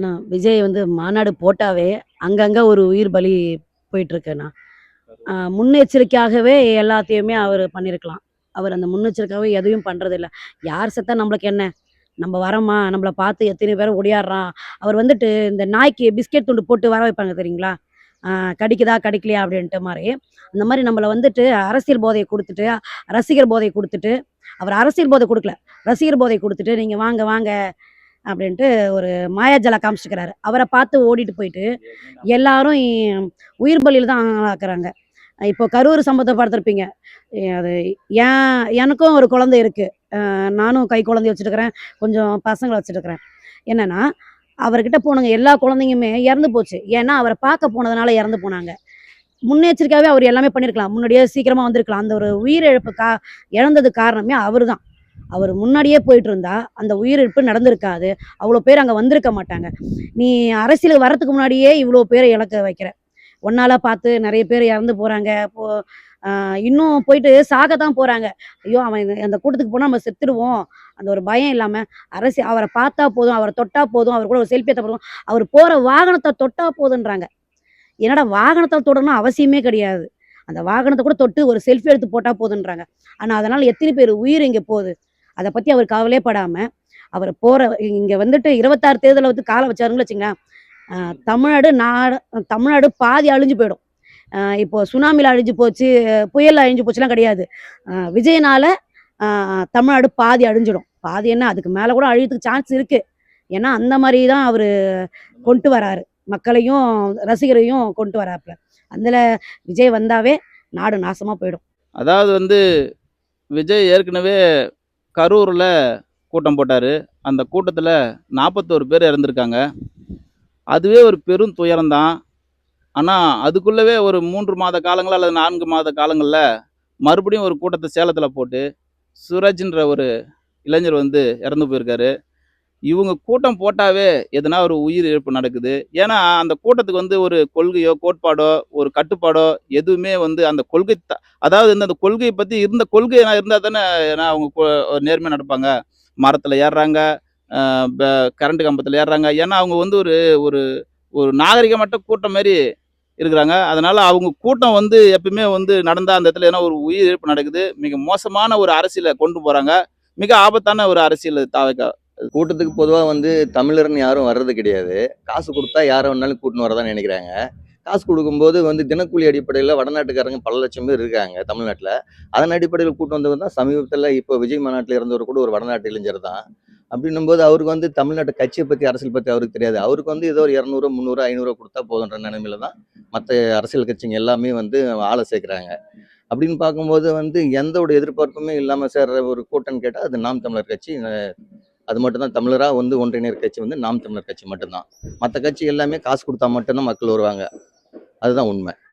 அண்ணா விஜய் வந்து மாநாடு போட்டாவே அங்கங்கே ஒரு உயிர் பலி போயிட்டுருக்குண்ணா. முன்னெச்சரிக்கையாகவே எல்லாத்தையுமே அவர் பண்ணியிருக்கலாம் அவர் அந்த முன்னெச்சரிக்கையாகவே எதையும் பண்ணுறதில்ல யார் செத்தா நம்மளுக்கு என்ன? நம்ம வரோமா? நம்மளை பார்த்து எத்தனை பேரும் ஒடியாடுறான் அவர் வந்துட்டு இந்த நாய்க்கு பிஸ்கெட் துண்டு போட்டு வர வைப்பாங்க தெரியுங்களா? கடிக்குதா கடிக்கலையா அப்படின்ட்டு மாதிரி. அந்த மாதிரி நம்மளை வந்துட்டு அரசியல் போதையை கொடுத்துட்டு ரசிகர் போதையை கொடுத்துட்டு அவர் அரசியல் போதை கொடுக்கல. ரசிகர் போதை கொடுத்துட்டு நீங்கள் வாங்க வாங்க அப்படின்ட்டு ஒரு மாயாஜால காமிச்சிருக்கிறாரு அவரை பார்த்து ஓடிட்டு போயிட்டு எல்லாரும் உயிர் பலியில் தான் ஆக்குறாங்க இப்போ கரூர் சம்பவத்தை பார்த்துருப்பீங்க. அது ஏன் எனக்கும் ஒரு குழந்தை இருக்கு. நானும் கை குழந்தை வச்சுருக்கிறேன். கொஞ்சம் பசங்களை வச்சுருக்கிறேன். என்னன்னா அவர்கிட்ட போனவங்க எல்லா குழந்தைங்களுமே இறந்து போச்சு. ஏன்னா அவரை பார்க்க போனதுனால இறந்து போனாங்க. முன்னெச்சரிக்கையாகவே அவர் எல்லாமே பண்ணியிருக்கலாம் முன்னாடியே சீக்கிரமாக வந்திருக்கலாம். அந்த ஒரு உயிரிழப்பு கா இழந்தது காரணமே அவர் தான் அவர் முன்னாடியே போயிட்டு இருந்தா அந்த உயிரிழப்பு நடந்திருக்காது. அவ்வளோ பேர் அங்கே வந்திருக்க மாட்டாங்க. நீ அரசியலுக்கு வர்றதுக்கு முன்னாடியே இவ்வளோ பேரை இழக்க வைக்கிற. ஒன்னால பார்த்து நிறைய பேர் இறந்து போறாங்க. இப்போ இன்னும் போயிட்டு சாக தான் போறாங்க. ஐயோ அவன் அந்த கூட்டத்துக்கு போனால் நம்ம செத்துடுவோம். அந்த ஒரு பயம் இல்லாம அரசு அவரை பார்த்தா போதும் அவரை தொட்டா போதும் அவர் கூட ஒரு செல்ஃபி எடுத்த போதும். அவர் போற வாகனத்தை தொட்டா போதுன்றாங்க. என்னடா வாகனத்தை தொடணும் அவசியமே கிடையாது. அந்த வாகனத்தை கூட தொட்டு ஒரு செல்ஃபி எடுத்து போட்டா போதுன்றாங்க. ஆனா அதனால எத்தனை பேர் உயிர் இங்க போகுது? அதை பத்தி அவர் கவலையே படாம அவர் போற இங்க வந்துட்டு இருபத்தாறு தேர்தலில் வந்து காலை வச்சாருன்னு வச்சுங்களேன் தமிழ்நாடு நாடு தமிழ்நாடு பாதி அழிஞ்சு போயிடும். இப்போ சுனாமியில் அழிஞ்சு போச்சு புயல் அழிஞ்சு போச்சுலாம் கிடையாது. விஜயனால தமிழ்நாடு பாதி அழிஞ்சிடும். பாதி என்ன அதுக்கு மேல கூட அழியத்துக்கு சான்ஸ் இருக்கு. ஏன்னா அந்த மாதிரி தான் அவரு கொண்டு வராரு. மக்களையும் ரசிகரையும் கொண்டு வராப்புல. அதுல விஜய் வந்தாவே நாடு நாசமா போயிடும். அதாவது வந்து விஜய் ஏற்கனவே கரூரில் கூட்டம் போட்டார். அந்த கூட்டத்தில் நாற்பத்தோரு பேர் இறந்துருக்காங்க. அதுவே ஒரு பெரும் துயரம்தான். ஆனால் அதுக்குள்ளவே ஒரு மூன்று மாத காலங்கள் அல்லது நான்கு மாத காலங்களில் மறுபடியும் ஒரு கூட்டத்தை சேலத்தில் போட்டு சுரஜ்ன்ற ஒரு இளைஞர் வந்து இறந்து போயிருக்காரு. இவங்க கூட்டம் போட்டாவே எதனா ஒரு உயிர் இழப்பு நடக்குது. ஏன்னா அந்த கூட்டத்துக்கு வந்து ஒரு கொள்கையோ கோட்பாடோ ஒரு கட்டுப்பாடோ எதுவுமே வந்து அந்த கொள்கை த- அதாவது இந்த அந்த கொள்கையை பற்றி இருந்த கொள்கை இருந்தால் தானே ஏன்னா அவங்க நேர்மையாக நடப்பாங்க. மரத்தில் ஏறுறாங்க கரண்ட் கம்பத்தில் ஏறுறாங்க. ஏன்னா அவங்க வந்து ஒரு ஒரு ஒரு நாகரிகமற்ற கூட்டம் மாதிரி இருக்கிறாங்க. அதனால் அவங்க கூட்டம் வந்து எப்பயுமே வந்து நடந்தால் அந்த இடத்துல ஏன்னா ஒரு உயிர் இழப்பு நடக்குது. மிக மோசமான ஒரு அரசியலை கொண்டு போகிறாங்க மிக ஆபத்தான ஒரு அரசியல் தாவைக்கா. கூட்டத்துக்கு பொதுவாக வந்து தமிழர்னு யாரும் வர்றது கிடையாது. காசு கொடுத்தா யாரை வேணாலும் கூட்டின்னு வரதான் நினைக்கிறாங்க. காசு கொடுக்கும்போது வந்து தினக்கூலி அடிப்படையில் வடநாட்டுக்காரங்க பல லட்சம் பேர் இருக்காங்க தமிழ்நாட்டில். அதன் அடிப்படையில் கூட்டு வந்தவங்க தான் சமீபத்தில் இப்போ விஜய் மாநாட்டில் இருந்தவர் கூட ஒரு வடநாட்டு இளைஞர் தான். அப்படின்னும் போது அவருக்கு வந்து தமிழ்நாட்டு கட்சியை பற்றி அரசியல் பற்றி அவருக்கு தெரியாது. அவருக்கு வந்து ஏதோ ஒரு இரநூறு முந்நூறு ஐநூறு கொடுத்தா போதுன்ற நிலைமையில தான் மற்ற அரசியல் கட்சிங்க எல்லாமே வந்து ஆளை சேர்க்குறாங்க. அப்படின்னு பார்க்கும்போது வந்து எந்த ஒரு எதிர்பார்ப்புமே இல்லாமல் சேர்ற ஒரு கூட்டம்னு கேட்டால் அது நாம் தமிழர் கட்சி அது மட்டும்தான். தமிழராக வந்து ஒன்றிணையர் கட்சி வந்து நாம் தமிழர் கட்சி மட்டும்தான். மற்ற கட்சி எல்லாமே காசு கொடுத்தா மட்டும்தான் மக்கள் வருவாங்க. அதுதான் உண்மை.